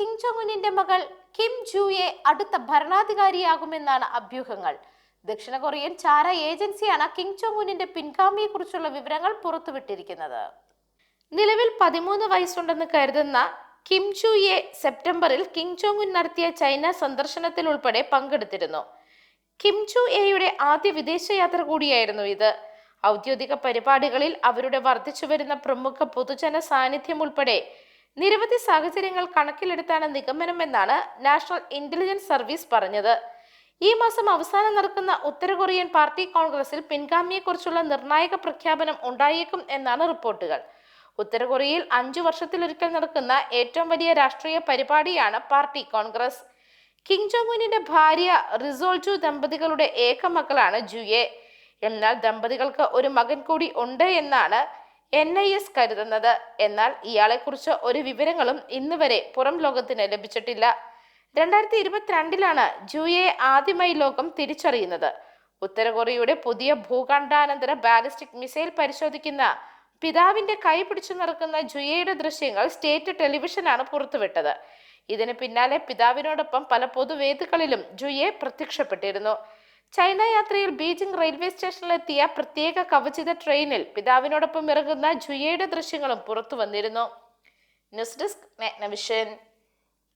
Kim Jong ഉന്നിന്റെ മകൾ Kim ജൂയെ അടുത്ത ഭരണാധികാരിയാകുമെന്നാണ് അഭ്യൂഹങ്ങൾ. ദക്ഷിണ കൊറിയൻ ചാര ഏജൻസിയാണ് കിം ജോങ് ഉന്നിന്റെ പിൻഗാമിയെക്കുറിച്ചുള്ള വിവരങ്ങൾ പുറത്തുവിട്ടിരിക്കുന്നത്. നിലവിൽ പതിമൂന്ന് വയസ്സുണ്ടെന്ന് കരുതുന്ന കിം ജൂയെ സെപ്റ്റംബറിൽ കിം ജോങ് നടത്തിയ ചൈന സന്ദർശനത്തിൽ ഉൾപ്പെടെ പങ്കെടുത്തിരുന്നു. കിം ജു എയുടെ ആദ്യ വിദേശയാത്ര കൂടിയായിരുന്നു ഇത്. ഔദ്യോഗിക പരിപാടികളിൽ അവരുടെ വർദ്ധിച്ചു വരുന്ന പ്രമുഖ പൊതുജന സാന്നിധ്യം ഉൾപ്പെടെ നിരവധി സാഹചര്യങ്ങൾ കണക്കിലെടുത്താണ് നിഗമനമെന്നാണ് നാഷണൽ ഇന്റലിജൻസ് സർവീസ് പറഞ്ഞത്. ഈ മാസം അവസാനം നടക്കുന്ന ഉത്തര കൊറിയൻ പാർട്ടി കോൺഗ്രസിൽ പിൻഗാമിയെക്കുറിച്ചുള്ള നിർണായക പ്രഖ്യാപനം ഉണ്ടായേക്കും എന്നാണ് റിപ്പോർട്ടുകൾ. ഉത്തര കൊറിയയിൽ അഞ്ചു വർഷത്തിലൊരിക്കൽ നടക്കുന്ന ഏറ്റവും വലിയ രാഷ്ട്രീയ പരിപാടിയാണ് പാർട്ടി കോൺഗ്രസ്. കിങ് ജോങ്ങുനിന്റെ ഭാര്യ റിസോൾജു ദമ്പതികളുടെ ഏക മകളാണ് ജുയെ. എന്നാൽ ദമ്പതികൾക്ക് ഒരു മകൻ കൂടി ഉണ്ട് എന്നാണ് എൻ ഐ എസ് കരുതുന്നത് എന്നാൽ ഇയാളെക്കുറിച്ച് ഒരു വിവരങ്ങളും ഇന്ന് വരെ പുറം ലോകത്തിന് ലഭിച്ചിട്ടില്ല. രണ്ടായിരത്തി ഇരുപത്തിരണ്ടിലാണ് ജൂയെ ആദ്യമായി ലോകം തിരിച്ചറിയുന്നത്. ഉത്തര കൊറിയയുടെ പുതിയ ഭൂഖണ്ഡാനന്തര ബാലിസ്റ്റിക് മിസൈൽ പരിശോധിക്കുന്ന പിതാവിന്റെ കൈ പിടിച്ചു നടക്കുന്ന ജുയയുടെ ദൃശ്യങ്ങൾ സ്റ്റേറ്റ് ടെലിവിഷനാണ് പുറത്തുവിട്ടത്. ഇതിന് പിന്നാലെ പിതാവിനോടൊപ്പം പല പൊതുവേദികളിലും ജുയെ പ്രത്യക്ഷപ്പെട്ടിരുന്നു. ചൈന യാത്രയിൽ ബീജിംഗ് റെയിൽവേ സ്റ്റേഷനിലെത്തിയ പ്രത്യേക കവചിത ട്രെയിനിൽ പിതാവിനോടൊപ്പം ഇറങ്ങുന്ന ജുയയുടെ ദൃശ്യങ്ങളും പുറത്തു വന്നിരുന്നു. News desk Magnavision